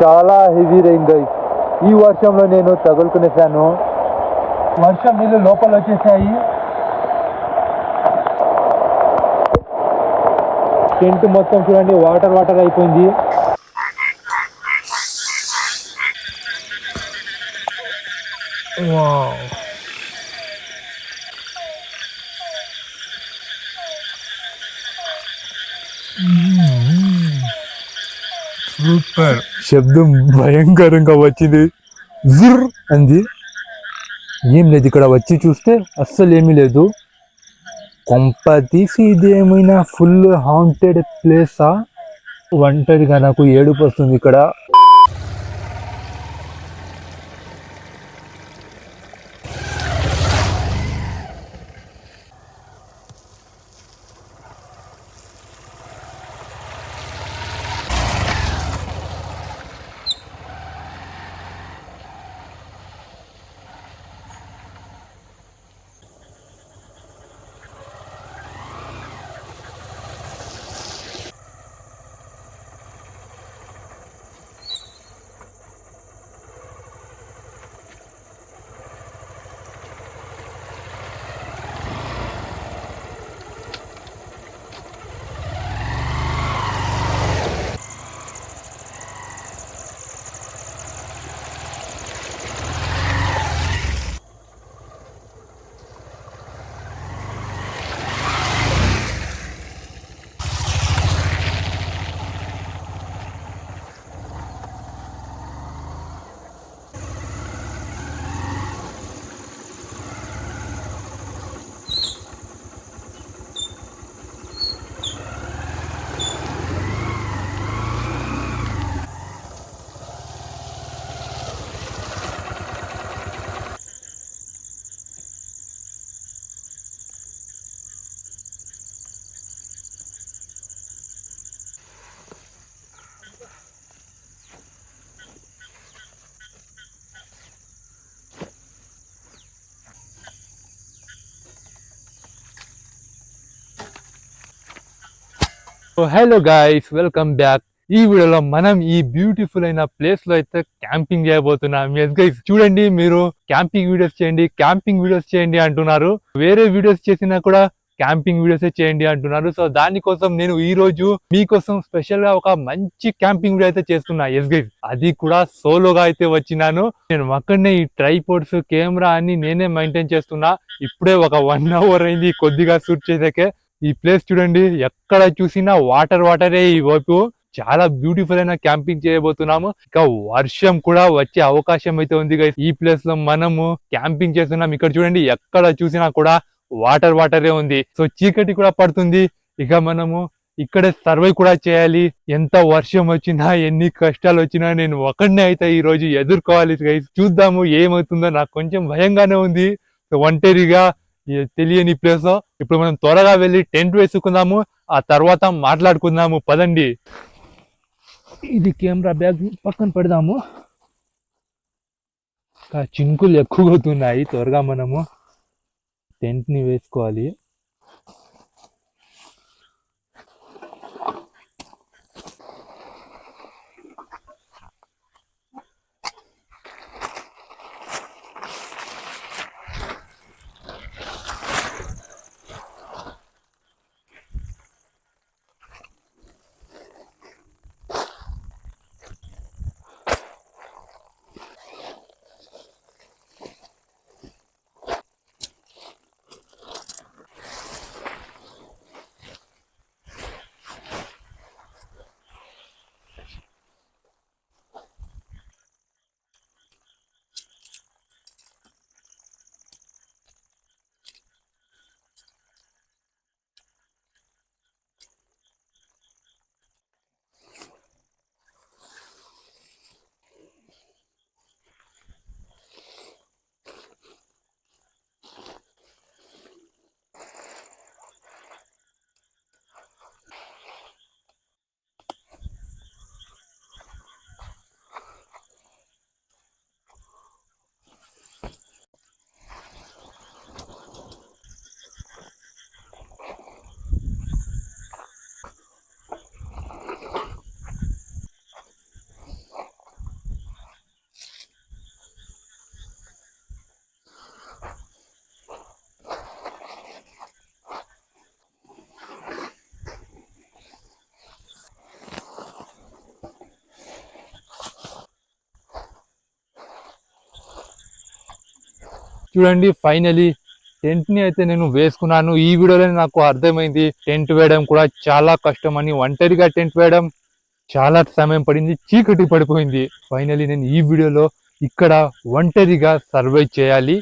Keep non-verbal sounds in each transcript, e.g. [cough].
చాలా heavy rain guys ఈ వర్షంలో నేను తగులుకునేసాను వర్షం నీళ్ళు లోపల వచ్చేసాయి. టెంట్ మొత్తం చూడండి వాటర్ వాటర్ అయిపోయింది. Super mm-hmm. శబ్దం భయంకరంగా వచ్చింది. జుర్ అంది. ఏం లేదు ఇక్కడ వచ్చి చూస్తే అస్సలు ఏమీ లేదు. కొంప తీసి ఇదేమైనా ఫుల్ హాంటెడ్ ప్లేసా ఒంటరిగా నాకు ఏడుపు వస్తుంది ఇక్కడ. హలో గైస్ వెల్కమ్ బ్యాక్ ఈ వీడియోలో మనం ఈ బ్యూటిఫుల్ అయిన ప్లేస్లో అయితే క్యాంపింగ్ చేయబోతున్నాం. ఎస్ గైస్ చూడండి మీరు క్యాంపింగ్ వీడియోస్ చేయండి క్యాంపింగ్ వీడియోస్ చేయండి అంటున్నారు. వేరే వీడియోస్ చేసినా కూడా క్యాంపింగ్ వీడియోస్ చేయండి అంటున్నారు. సో దానికోసం నేను ఈ రోజు మీకోసం స్పెషల్గా ఒక మంచి క్యాంపింగ్ వీడియో అయితే చేస్తున్నా. ఎస్ గైస్ అది కూడా సోలోగా అయితే వచ్చినాను. నేను అక్కడనే ఈ ట్రైపోర్ట్స్ కెమెరా అన్ని నేనే మెయింటైన్ చేస్తున్నా. ఇప్పుడే ఒక వన్ అవర్ అయింది కొద్దిగా షూట్ చేసాకే. ఈ ప్లేస్ చూడండి ఎక్కడ చూసినా వాటర్ వాటరే ఈ వైపు. చాలా బ్యూటిఫుల్ అయిన క్యాంపింగ్ చేయబోతున్నాము. ఇంకా వర్షం కూడా వచ్చే అవకాశం అయితే ఉంది guys. ఈ ప్లేస్లో మనము క్యాంపింగ్ చేస్తున్నాం. ఇక్కడ చూడండి ఎక్కడ చూసినా కూడా వాటర్ వాటరే ఉంది. సో చీకటి కూడా పడుతుంది. ఇక మనము ఇక్కడే సర్వే కూడా చేయాలి. ఎంత వర్షం వచ్చినా ఎన్ని కష్టాలు వచ్చినా నేను ఒకడినే అయితే ఈ రోజు ఎదుర్కోవాలి గైస్ చూద్దాము ఏమవుతుందో. నాకు కొంచెం భయంగానే ఉంది. సో ఒంటరిగా తెలియని ప్లేస్ ఇప్పుడు మనం త్వరగా వెళ్ళి టెంట్ వేసుకుందాము ఆ తర్వాత మాట్లాడుకుందాము. పదండి. ఇది కెమెరా బ్యాగ్ పక్కన పెడదాము. చినుకులు ఎక్కువ అవుతున్నాయి. త్వరగా మనము టెంట్ని వేసుకోవాలి. చూడండి ఫైనలీ టెంట్ని అయితే నేను వేసుకున్నాను. ఈ వీడియోలో నాకు అర్థమైంది టెంట్ వేయడం కూడా చాలా కష్టం అని ఒంటరిగా టెంట్ వేయడం చాలా సమయం పడింది చీకటి పడిపోయింది. ఫైనలీ నేను ఈ వీడియోలో ఇక్కడ ఒంటరిగా సర్వే చేయాలి.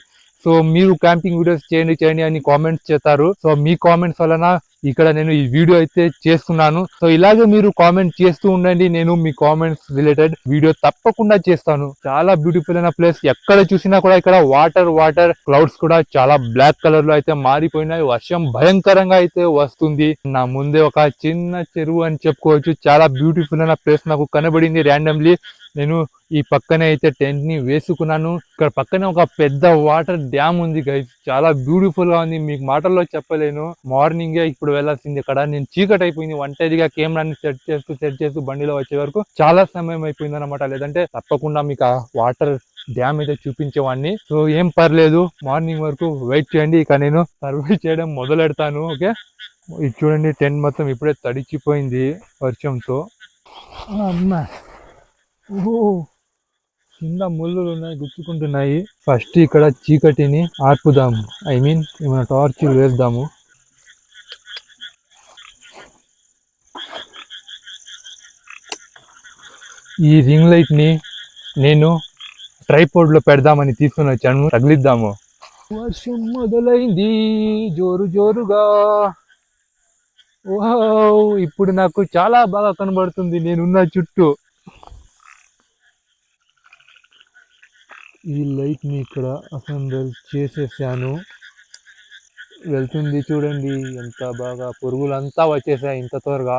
సో మీరు క్యాంపింగ్ వీడియోస్ చేయండి చేయండి అని కామెంట్స్ చేస్తారు. సో మీ కామెంట్స్ వలన ఇక్కడ నేను ఈ వీడియో అయితే చేస్తున్నాను. సో ఇలాగే మీరు కామెంట్ చేస్తూ ఉండండి. నేను మీ కామెంట్స్ రిలేటెడ్ వీడియో తప్పకుండా చేస్తాను. చాలా బ్యూటిఫుల్ అయిన ప్లేస్ ఎక్కడ చూసినా కూడా ఇక్కడ వాటర్ వాటర్ క్లౌడ్స్ కూడా చాలా బ్లాక్ కలర్లో అయితే మారిపోయినాయి. వర్షం భయంకరంగా అయితే వస్తుంది. నా ముందే ఒక చిన్న చెరువు అని చెప్పుకోవచ్చు. చాలా బ్యూటిఫుల్ అయిన ప్లేస్ నాకు కనబడింది ర్యాండమ్లీ నేను ఈ పక్కనే అయితే టెంట్ని వేసుకున్నాను. ఇక్కడ పక్కనే ఒక పెద్ద వాటర్ డ్యామ్ ఉంది గైస్ చాలా బ్యూటిఫుల్గా ఉంది. మీకు మాటల్లో చెప్పలేను. మార్నింగ్ ఇప్పుడు వెళ్ళాల్సింది ఇక్కడ. నేను చీకటి అయిపోయింది ఒంటరిగా కెమెరాని సెట్ చేస్తూ సెట్ చేస్తూ బండిలో వచ్చే వరకు చాలా సమయం అయిపోయింది అనమాట లేదంటే తప్పకుండా మీకు ఆ వాటర్ డ్యామ్ అయితే చూపించేవాడిని. సో ఏం పర్లేదు. మార్నింగ్ వరకు వెయిట్ చేయండి. ఇక నేను సర్వే చేయడం మొదలెడతాను. ఓకే? ఇది చూడండి. టెంట్ మొత్తం ఇప్పుడే తడిచిపోయింది వర్షంతో. అమ్మా! కింద ముళ్ళులు ఉన్నాయి గుచ్చుకుంటున్నాయి. ఫస్ట్ ఇక్కడ చీకటిని ఆర్పుదాము. ఐ మీన్ ఏమైనా టార్చ్ వేద్దాము. ఈ రింగ్ లైట్ని నేను ట్రైపోర్డ్లో పెడదామని తీసుకుని వచ్చాను. తగిలిద్దాము. వర్షం మొదలైంది. జోరు జోరుగా. ఓహో ఇప్పుడు నాకు చాలా బాగా కనబడుతుంది. నేనున్న చుట్టూ. ఈ లైట్ని ఇక్కడ అసెంబుల్ చేసేసాను. వెళ్తుంది చూడండి ఎంత బాగా పురుగులంతా వచ్చేసాయి ఇంత త్వరగా.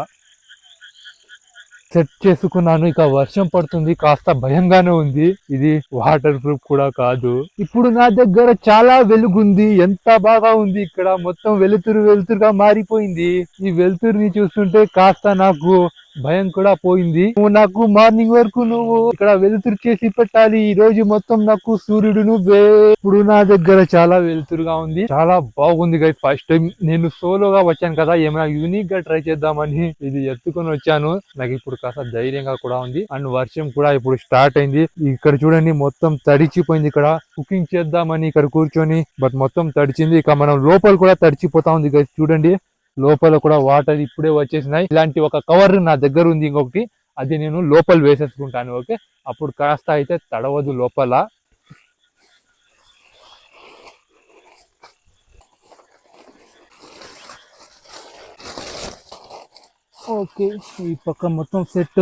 సెట్ చేసుకున్నాను ఇక వర్షం పడుతుంది కాస్త భయంగానే ఉంది. ఇది వాటర్ ప్రూఫ్ కూడా కాదు. ఇప్పుడు నా దగ్గర చాలా వెలుగుంది ఎంత బాగా ఉంది ఇక్కడ. మొత్తం వెలుతురు వెలుతురుగా మారిపోయింది. ఈ వెలుతురుని చూస్తుంటే కాస్త నాకు భయం కూడా పోయింది. నువ్వు నాకు మార్నింగ్ వరకు నువ్వు ఇక్కడ వెలుతురు చేసి పెట్టాలి. ఈ రోజు మొత్తం నాకు సూర్యుడు నువ్వే. ఇప్పుడు నా దగ్గర చాలా వెలుతురుగా ఉంది. చాలా బాగుంది గై ఫస్ట్ టైం నేను సోలోగా వచ్చాను కదా. ఏమైనా యూనిక్గా ట్రై చేద్దామని ఇది ఎత్తుకొని వచ్చాను. నాకు ఇప్పుడు కాస్త ధైర్యంగా కూడా ఉంది. అండ్ వర్షం కూడా ఇప్పుడు స్టార్ట్ అయింది. ఇక్కడ చూడండి మొత్తం తడిచిపోయింది ఇక్కడ. కుకింగ్ చేద్దామని ఇక్కడ కూర్చొని బట్ మొత్తం తడిచింది. ఇక మనం లోపల కూడా తడిచిపోతా ఉంది గై చూడండి. లోపల కూడా వాటర్ ఇప్పుడే వచ్చేసినాయి. ఇలాంటి ఒక కవర్ నా దగ్గర ఉంది ఇంకొకటి. అది నేను లోపల వేసేసుకుంటాను ఓకే? అప్పుడు కాస్త అయితే తడవదు లోపల. ఓకే ఈ పక్క మొత్తం సెట్.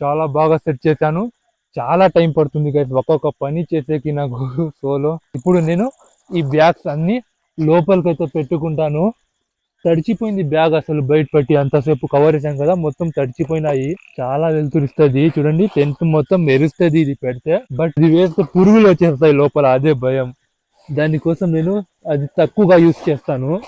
చాలా బాగా సెట్ చేశాను. చాలా టైం పడుతుంది గైస్ ఒక్కొక్క పని చేసేకి నాకు [laughs] సోలో. ఇప్పుడు నేను ఈ బ్యాగ్స్ అన్ని లోపలికైతే పెట్టుకుంటాను. తడిచిపోయింది బ్యాగ్ అసలు బయట పెట్టి అంతసేపు కవర్ చేసాం కదా మొత్తం తడిచిపోయినాయి. చాలా వెలుతురుస్తుంది. చూడండి టెంట్ మొత్తం మెరుస్తుంది ఇది పెడితే. బట్ ఇది వేస్తే పురుగులు వచ్చేస్తాయి లోపల అదే భయం. దానికోసం నేను అది తక్కువగా యూస్ చేస్తాను.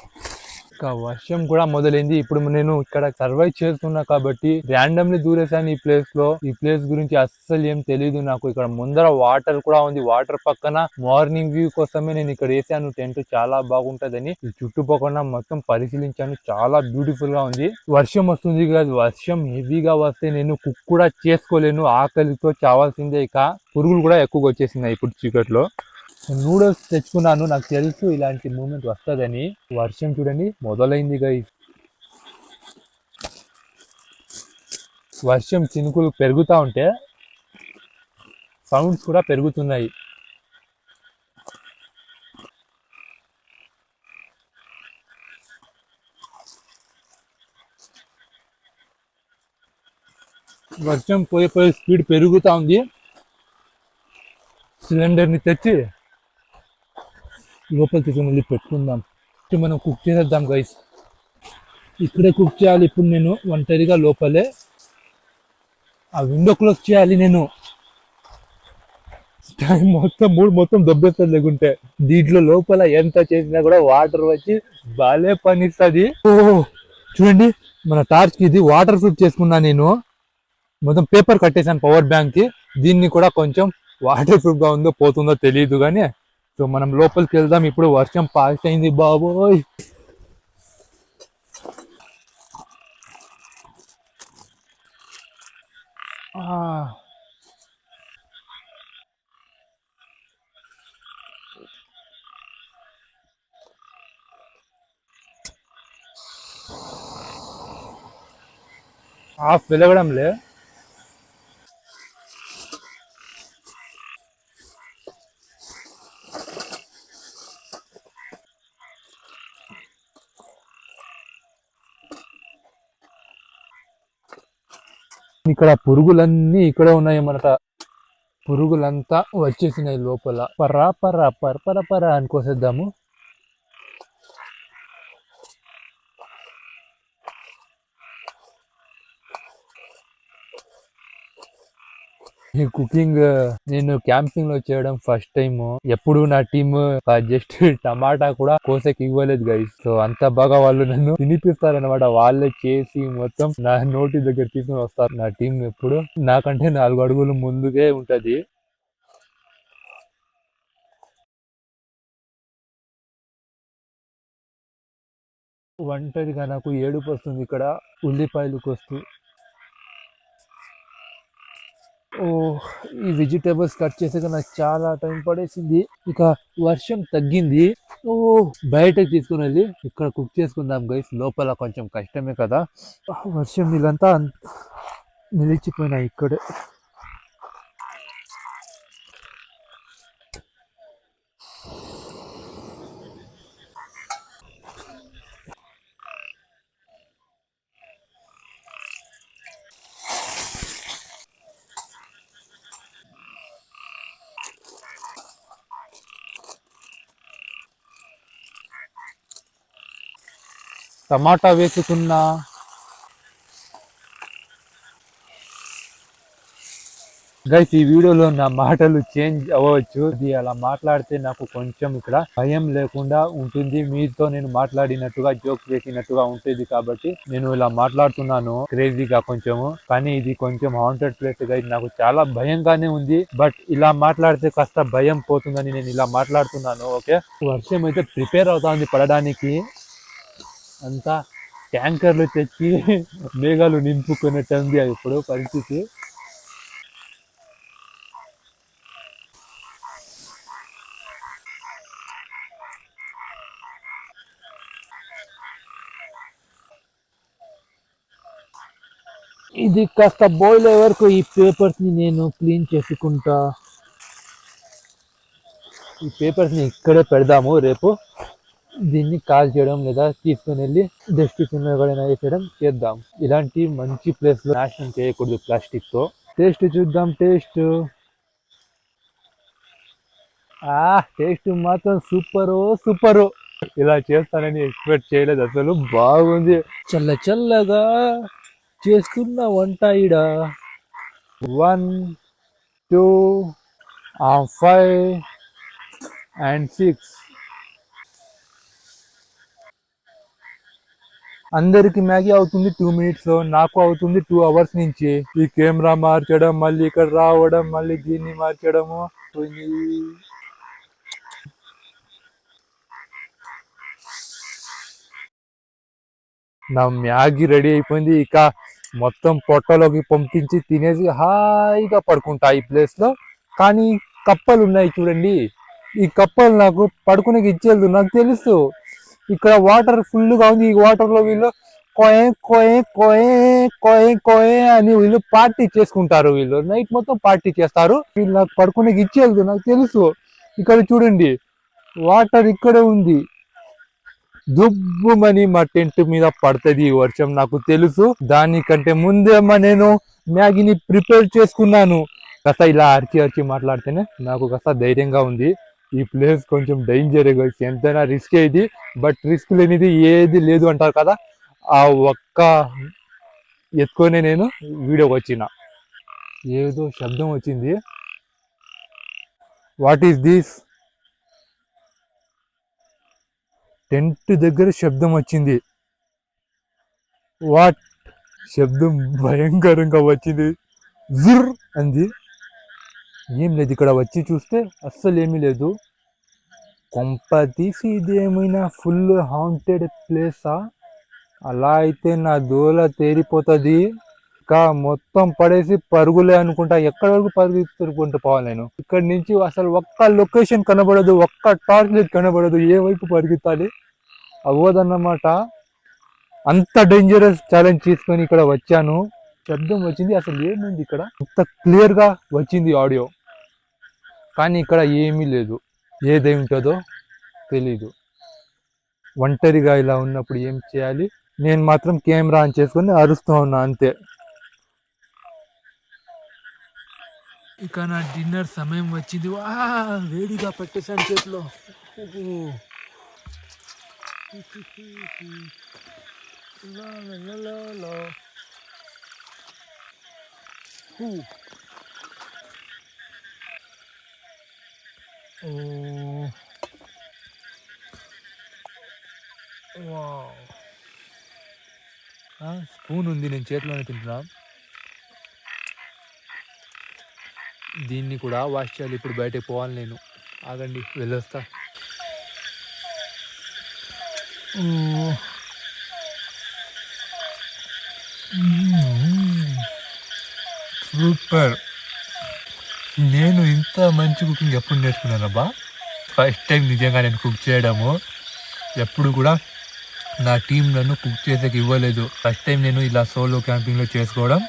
ఇంకా వర్షం కూడా మొదలైంది. ఇప్పుడు నేను ఇక్కడ సర్వైవ్ చేస్తున్నా కాబట్టి ర్యాండమ్లీ దూరేసాను ఈ ప్లేస్లో. ఈ ప్లేస్ గురించి అస్సలు ఏం తెలియదు నాకు. ఇక్కడ ముందర వాటర్ కూడా ఉంది. వాటర్ పక్కన మార్నింగ్ వ్యూ కోసమే నేను ఇక్కడ వేసాను. టెంట్ చాలా బాగుంటదని. చుట్టుపక్కల మొత్తం పరిశీలించాను. చాలా బ్యూటిఫుల్గా ఉంది. వర్షం వస్తుంది కదా వర్షం హెవీగా వస్తే నేను కుక్ కూడా చేసుకోలేను. ఆకలితో చావాల్సిందే ఇక. పురుగులు కూడా ఎక్కువగా వచ్చేసినాయి ఇప్పుడు చీకట్లో. నూడిల్స్ తెచ్చుకున్నాను. నాకు తెలుసు ఇలాంటి మూమెంట్ వస్తుందని. వర్షం చూడండి మొదలైంది గై వర్షం చినుకులు పెరుగుతూ ఉంటే సౌండ్స్ కూడా పెరుగుతున్నాయి. వర్షం పోయే పోయే స్పీడ్ పెరుగుతూ ఉంది. సిలిండర్ని తెచ్చి లోపల వెళ్ళి పెట్టుకుందాం. ఇప్పుడు మనం కుక్ చేసేద్దాం గైస్ ఇక్కడే కుక్ చేయాలి. ఇప్పుడు నేను ఒంటరిగా లోపలే ఆ విండో క్లోజ్ చేయాలి నేను. టైం మొత్తం మూడు మొత్తం దొబ్బేస్తుంది లేకుంటే. దీంట్లో లోపల ఎంత చేసినా కూడా వాటర్ వచ్చి బాలే పనిస్తుంది. ఓ చూడండి మన టార్చ్ ఇది వాటర్ ప్రూఫ్ చేసుకున్నా నేను. మొత్తం పేపర్ కట్టేశాను పవర్ బ్యాంక్కి. దీన్ని కూడా కొంచెం వాటర్ ప్రూఫ్గా ఉందో పోతుందో తెలియదు కానీ సో మనం లోపలికి వెళ్దాం. ఇప్పుడు వర్షం పాస్ అయింది బాబోయ్. హాఫ్ లేదు ఇక్కడ పురుగులన్నీ ఇక్కడ ఉన్నాయి పురుగులంతా వచ్చేసినాయి లోపల. పర్రా పర్రా పర్ పర పర అనుకోసేద్దాము ఈ కుకింగ్ నేను క్యాంపింగ్లో చేయడం ఫస్ట్ టైం ఎప్పుడు నా టీమ్ జస్ట్ టమాటా కూడా కోసేకి ఇవ్వలేదు గైస్ సో అంత బాగా వాళ్ళు నన్ను తినిపిస్తారనమాట వాళ్ళే చేసి మొత్తం నా నోటి దగ్గర తీసుకుని వస్తారు. నా టీం ఎప్పుడు? నాకంటే నాలుగు అడుగులు ముందుకే ఉంటది. ఒంటరిగా నాకు ఏడుపు వస్తుంది ఇక్కడ. ఉల్లిపాయలు కోస్తూ. ఈ వెజిటేబుల్స్ కట్ చేసాక నాకు చాలా టైం పడేసింది. ఇక వర్షం తగ్గింది. ఓ బయటకు తీసుకుని వెళ్ళి ఇక్కడ కుక్ చేసుకుందాం గైస్. లోపల కొంచెం కష్టమే కదా. వర్షం నీళ్ళంతా నిలిచిపోయినాయి ఇక్కడే. టమాటా వేసుకున్నా. గైస్ ఈ వీడియోలో నా మాటలు చేంజ్ అవ్వచ్చు. ఇది అలా మాట్లాడితే నాకు కొంచెం ఇక్కడ భయం లేకుండా ఉంటుంది. మీతో నేను మాట్లాడినట్టుగా జోక్ చేసినట్టుగా ఉంటుంది కాబట్టి నేను ఇలా మాట్లాడుతున్నాను క్రేజీగా కొంచెము. కానీ ఇది కొంచెం హాంటెడ్ ప్లేస్ గైస్ నాకు చాలా భయంగానే ఉంది. బట్ ఇలా మాట్లాడితే కాస్త భయం పోతుందని నేను ఇలా మాట్లాడుతున్నాను ఓకే వర్షం అయితే ప్రిపేర్ అవుతుంది పడడానికి. అంతా ట్యాంకర్లు తెచ్చి మేఘాలు నింపుకున్నట్టుంది ఇప్పుడు పరిస్థితి. ఇది కాస్త బాయిల్ అయ్యే వరకు ఈ పేపర్స్ని నేను క్లీన్ చేసుకుంటా. ఈ పేపర్స్ని ఇక్కడే పెడదాము రేపు. దీన్ని కాల్ చేయడం లేదా తీసుకుని వెళ్ళి డస్ట్బిన్ ఎవరైనా వేసేయడం చేద్దాం. ఇలాంటి మంచి ప్లేస్లో నాశనం చేయకూడదు ప్లాస్టిక్తో. టేస్ట్ చూద్దాం టేస్ట్ ఆ టేస్ట్ మాత్రం సూపర్ సూపర్ ఇలా చేస్తానని ఎక్స్పెక్ట్ చేయలేదు అసలు. బాగుంది. చల్ల చల్లగా చేస్తున్న వంట ఇడ one two five and six అందరికి మ్యాగీ అవుతుంది టూ మినిట్స్లో నాకు అవుతుంది టూ అవర్స్ నుంచి. ఈ కెమెరా మార్చడం మళ్ళీ ఇక్కడ రావడం మళ్ళీ దీన్ని మార్చడము. నా మ్యాగీ రెడీ అయిపోయింది. ఇక మొత్తం పొట్టలోకి పంపించి తినేసి హాయిగా పడుకుంటా ఈ ప్లేస్లో. కానీ కప్పలు ఉన్నాయి చూడండి. ఈ కప్పలు నాకు పడుకునేకి ఇచ్చేది నాకు తెలుసు. ఇక్కడ వాటర్ ఫుల్గా ఉంది. ఈ వాటర్లో వీళ్ళు కోయే కోయే కోయే కోయే కోయే అని వీళ్ళు పార్టీ చేసుకుంటారు వీళ్ళు. నైట్ మొత్తం పార్టీ చేస్తారు. వీళ్ళు నాకు పడుకునే ఇచ్చేది నాకు తెలుసు. ఇక్కడ చూడండి. వాటర్ ఇక్కడే ఉంది. దుబ్బుమని మా టెంట్ మీద పడుతుంది ఈ వర్షం నాకు తెలుసు. దానికంటే ముందేమో నేను మ్యాగీని ప్రిపేర్ చేసుకున్నాను. కాస్త ఇలా అరిచి అరిచి మాట్లాడితేనే నాకు కాస్త ధైర్యంగా ఉంది. ఈ ప్లేస్ కొంచెం డేంజర్ ఎంతైనా రిస్క్ ఇది బట్ రిస్క్ లేనిది ఏది లేదు అంటారు కదా? ఆ ఒక్క ఎత్తుకొని నేను వీడియోకి వచ్చిన. ఏదో శబ్దం వచ్చింది. వాట్ ఈస్ దిస్ టెంట్ దగ్గర శబ్దం వచ్చింది. వాట్ శబ్దం భయంకరంగా వచ్చింది. జుర్ అంది. ఏం లేదు ఇక్కడ వచ్చి చూస్తే అస్సలు ఏమీ లేదు. కొంప తీసి ఇదేమైనా ఫుల్ హాంటెడ్ ప్లేసా అలా అయితే నా దోల తేరిపోతుంది. ఇంకా మొత్తం పడేసి పరుగులే అనుకుంటా. ఎక్కడి వరకు పరుగుతుంటూ పోవాలి నేను? ఇక్కడ నుంచి అసలు ఒక్క లొకేషన్ కనబడదు ఒక్క టార్చ్ లైట్ కనబడదు. ఏ వైపు పరిగెత్తాలి అవ్వదన్నమాట. అంత డేంజరస్ ఛాలెంజ్ తీసుకొని ఇక్కడ వచ్చాను. శబ్దం వచ్చింది అసలు ఏమైంది ఇక్కడ? ఇంత క్లియర్గా వచ్చింది ఆడియో. కానీ ఇక్కడ ఏమీ లేదు. ఏదై ఉంటుందో తెలీదు. ఒంటరిగా ఇలా ఉన్నప్పుడు ఏం చేయాలి? నేను మాత్రం కెమెరా ఆన్ చేసుకొని అరుస్తూ ఉన్నా అంతే. ఇక నా డిన్నర్ సమయం వచ్చింది. వా వేడిగా పెట్టేశాను చేతిలో. ఓహో. లా లా. హూ. వావ్. స్పూన్ ఉంది నేను చేతిలోనే తింటున్నా దీన్ని కూడా వాష్ చేయాలి ఇప్పుడు బయటకు పోవాలి నేను ఆగండి వెళ్ళొస్తా ఓ. మ్మ్. సూపర్. నేను ఇంత మంచి కుకింగ్ ఎప్పుడు నేర్చుకున్నానబ్బా ఫస్ట్ టైం నిజంగా నేను కుక్ చేయడము. ఎప్పుడు కూడా నా టీం నన్ను కుక్ చేసేకి ఇవ్వలేదు. ఫస్ట్ టైం నేను ఇలా సోలో క్యాంపింగ్లో చేసుకోవడం.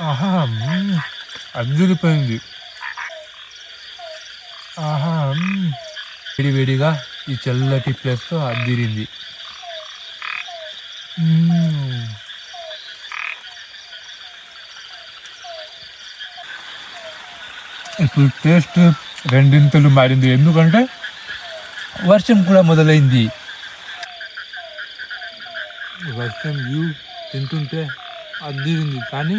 ఆహా మ్మ్. ఆహా వేడి వేడిగా ఈ చల్లటి ప్లేస్లో అద్దిరింది. ఇప్పుడు టేస్ట్ రెండింతలు మారింది. ఎందుకంటే వర్షం కూడా మొదలైంది. వర్షం వ్యూ తింటుంటే అద్దిరింది కానీ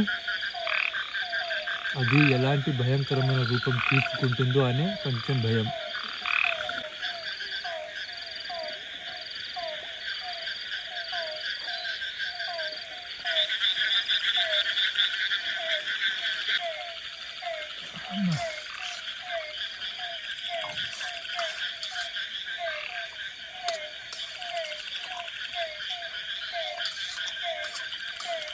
అది ఎలాంటి భయంకరమైన రూపం తీసుకుంటుందో అనే కొంచెం భయం.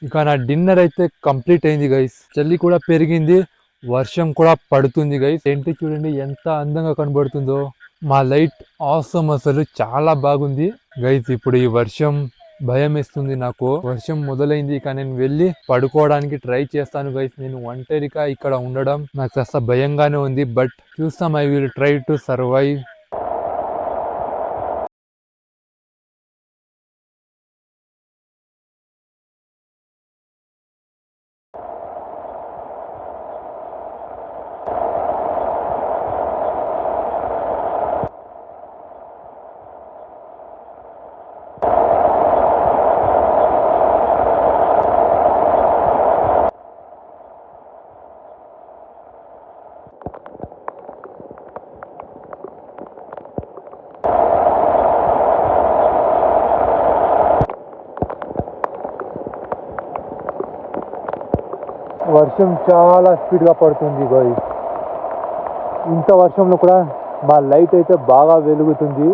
ఇక నా డిన్నర్ అయితే కంప్లీట్ అయింది గైస్ చల్లి కూడా పెరిగింది వర్షం కూడా పడుతుంది గైస్ ఏంటి చూడండి ఎంత అందంగా కనబడుతుందో. మా లైట్ ఆసమ్ అసలు చాలా బాగుంది. గైస్ ఇప్పుడు ఈ వర్షం భయం నాకు. వర్షం మొదలైంది ఇక నేను వెళ్ళి పడుకోవడానికి ట్రై చేస్తాను గైస్ నేను ఒంటరిగా ఇక్కడ ఉండడం నాకు కాస్త భయంగానే ఉంది బట్ చూస్తాం I will try to survive వర్షం చాలా స్పీడ్గా పడుతుంది గోయ్. ఇంత వర్షంలో కూడా మా లైట్ అయితే బాగా వెలుగుతుంది.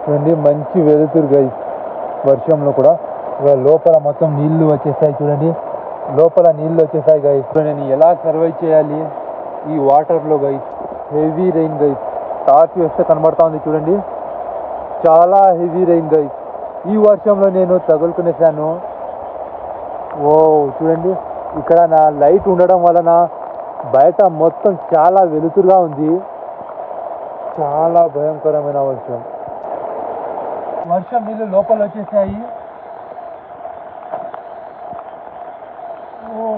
చూడండి మంచి వెలుతురు గై వర్షంలో కూడా. లోపల మొత్తం నీళ్ళు వచ్చేసాయి చూడండి. లోపల నీళ్ళు వచ్చేసాయి గై నేను ఎలా సర్వైవ్ చేయాలి? ఈ వాటర్లో guy heavy rain guy torch వేస్తే కనబడతా ఉంది చూడండి. చాలా హెవీ రెయిన్ గై ఈ వర్షంలో నేను తగులుకునేసాను. ఓ చూడండి. ఇక్కడ నా లైట్ ఉండడం వలన బయట మొత్తం చాలా వెలుతురుగా ఉంది. చాలా భయంకరమైన వర్షం. వర్షం నీళ్ళు లోపల వచ్చేసాయి. ఓ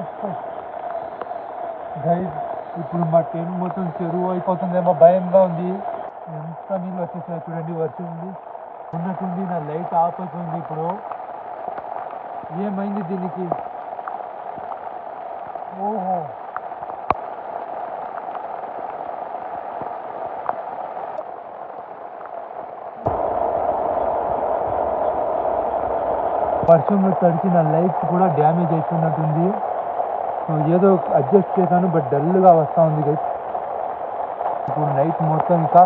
ఇప్పుడు మా టెన్ మొత్తం చెరువు అయిపోతుందేమో భయంగా ఉంది. ఎంత నీళ్ళు వచ్చేసాయి చూడండి వర్షం ఉంది. ఉన్నట్టుండి నా లైట్ ఆఫ్ అయిపోయింది ఇప్పుడు ఏమైంది దీనికి? ఓహో. వర్షంలో తడిచిన లైట్ కూడా డ్యామేజ్ అయిపోయినట్టుంది. సో ఏదో అడ్జస్ట్ చేశాను బట్ డల్గా వస్తూ ఉంది గైస్ ఇప్పుడు నైట్ మొత్తం ఇంకా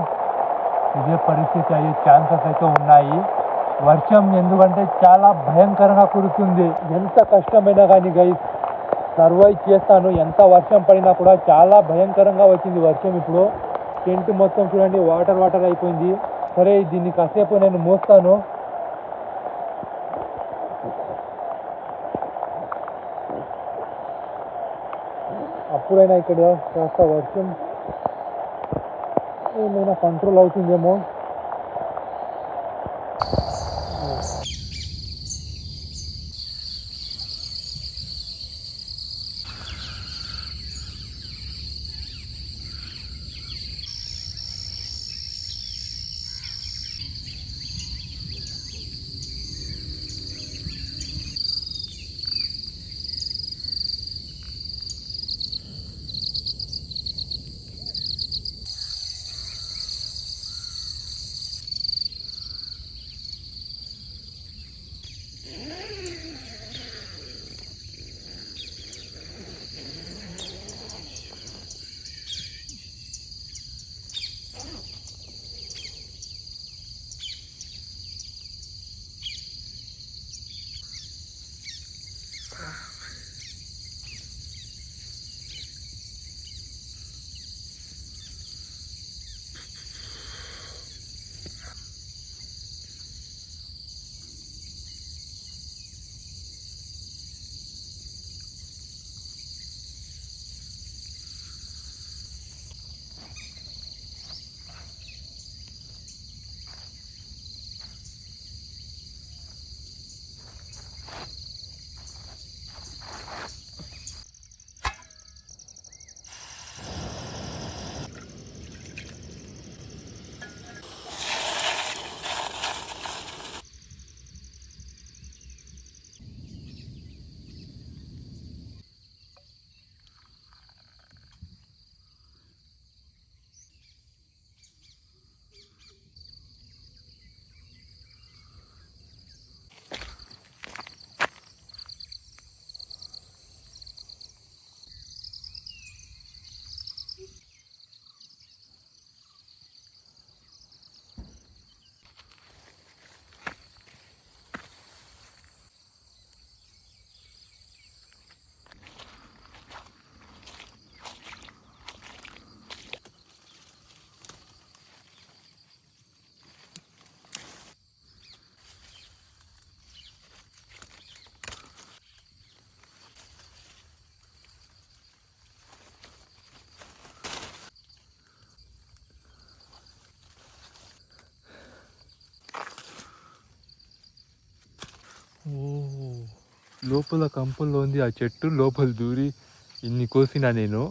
ఇదే పరిస్థితి అయ్యే ఛాన్సెస్ అయితే ఉన్నాయి. వర్షం ఎందుకంటే చాలా భయంకరంగా కురుస్తుంది. ఎంత కష్టమైనా కానీ గైస్ సర్వైవ్ చేస్తాను. ఎంత వర్షం పడినా కూడా చాలా భయంకరంగా వచ్చింది వర్షం ఇప్పుడు. టెంట్ మొత్తం చూడండి వాటర్ వాటర్ అయిపోయింది. సరే దీన్ని కాసేపు నేను మోస్తాను. అప్పుడైనా ఇక్కడ కాస్త వర్షం ఏమైనా కంట్రోల్ అవుతుందేమో ఓ Yeah. లోపల కంపల్లో ఉంది ఆ చెట్టు లోపల దూరి ఇన్ని కోసినా నేను.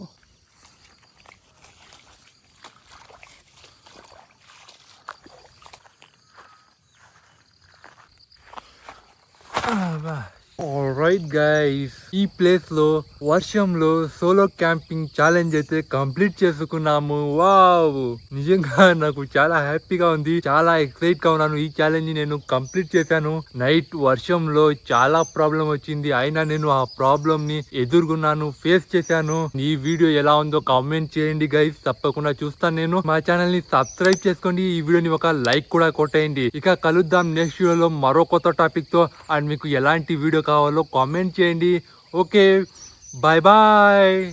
రైట్ గైస్ ఈ ప్లేస్లో వర్షంలో సోలో క్యాంపింగ్ ఛాలెంజ్ అయితే కంప్లీట్ చేసుకున్నాము. వావ్ నిజంగా నాకు చాలా హ్యాపీగా ఉంది. చాలా ఎక్సైట్గా ఉన్నాను. ఈ ఛాలెంజ్ నేను కంప్లీట్ చేశాను. నైట్ వర్షంలో చాలా ప్రాబ్లం వచ్చింది. అయినా నేను ఆ ప్రాబ్లం ని ఎదుర్కొన్నాను ఫేస్ చేశాను. ఈ వీడియో ఎలా ఉందో కామెంట్ చేయండి గైస్ తప్పకుండా చూస్తాను నేను. మా ఛానల్ని సబ్స్క్రైబ్ చేసుకోండి. ఈ వీడియోని ఒక లైక్ కూడా కొట్టేయండి. ఇక కలుద్దాం నెక్స్ట్ వీడియోలో మరో కొత్త టాపిక్తో. అండ్ మీకు ఎలాంటి వీడియో కావాలి కామెంట్ చేయండి. Okay bye bye